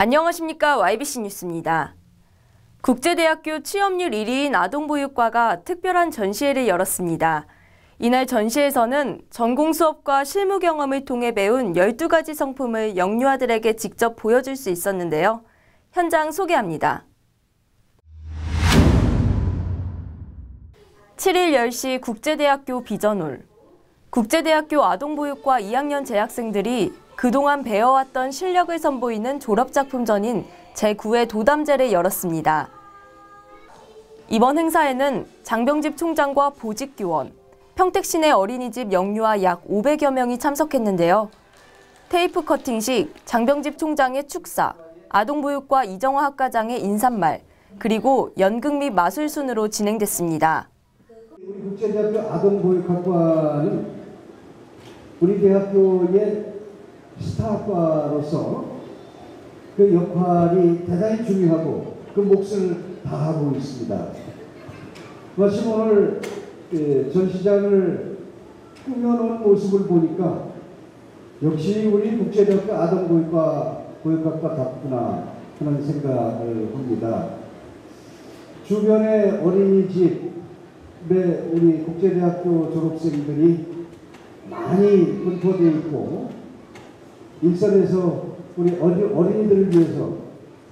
안녕하십니까 YBC 뉴스입니다. 국제대학교 취업률 1위인 아동보육과가 특별한 전시회를 열었습니다. 이날 전시에서는 전공 수업과 실무 경험을 통해 배운 12가지 성품을 영유아들에게 직접 보여줄 수 있었는데요. 현장 소개합니다. 7일 10시 국제대학교 비전홀. 국제대학교 아동보육과 2학년 재학생들이 그동안 배워왔던 실력을 선보이는 졸업작품전인 제9회 도담제를 열었습니다. 이번 행사에는 장병집 총장과 보직교원, 평택시내 어린이집 영유아 약 500여 명이 참석했는데요. 테이프 커팅 식, 장병집 총장의 축사, 아동보육과 이정화 학과장의 인사말, 그리고 연극 및 마술 순으로 진행됐습니다. 우리 국제대학교 아동보육학과는 우리 대학교의 스타학과로서 그 역할이 대단히 중요하고 그 몫을 다하고 있습니다. 마침 오늘 그 전시장을 꾸며놓은 모습을 보니까 역시 우리 국제대학교 아동보육과 보육학과답구나 하는 생각을 합니다. 주변의 어린이집에 우리 국제대학교 졸업생들이 많이 분포되어 있고 일선에서 우리 어린이들을 위해서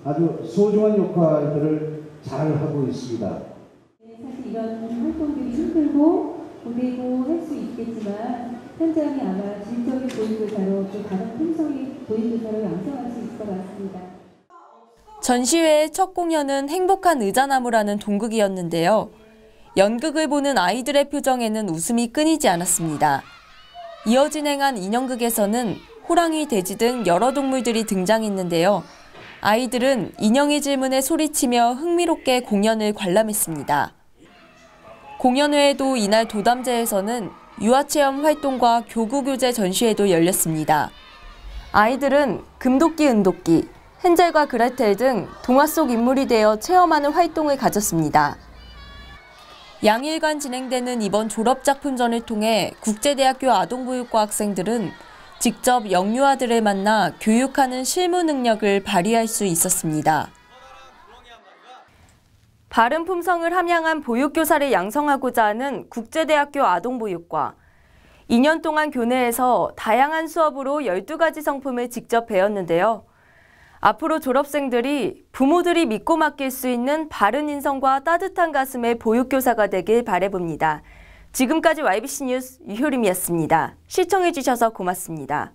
아주 소중한 역할들을 잘 하고 있습니다. 사실 이런 활동들이 힘들고 고되고 할 수 있겠지만 현장이 아마 질적인 보육교사로 또 다른 품성의 보육교사로 양성할 수 있을 것 같습니다. 전시회의 첫 공연은 행복한 의자나무라는 동극이었는데요. 연극을 보는 아이들의 표정에는 웃음이 끊이지 않았습니다. 이어 진행한 인형극에서는 호랑이, 돼지 등 여러 동물들이 등장했는데요. 아이들은 인형의 질문에 소리치며 흥미롭게 공연을 관람했습니다. 공연 외에도 이날 도담제에서는 유아체험 활동과 교구교재 전시회도 열렸습니다. 아이들은 금도끼, 은도끼, 헨젤과 그레텔 등 동화 속 인물이 되어 체험하는 활동을 가졌습니다. 양일간 진행되는 이번 졸업작품전을 통해 국제대학교 아동보육과 학생들은 직접 영유아들을 만나 교육하는 실무 능력을 발휘할 수 있었습니다. 바른 품성을 함양한 보육교사를 양성하고자 하는 국제대학교 아동보육과 2년 동안 교내에서 다양한 수업으로 12가지 성품을 직접 배웠는데요. 앞으로 졸업생들이 부모들이 믿고 맡길 수 있는 바른 인성과 따뜻한 가슴의 보육교사가 되길 바래봅니다. 지금까지 YBC 뉴스 유효림이었습니다. 시청해주셔서 고맙습니다.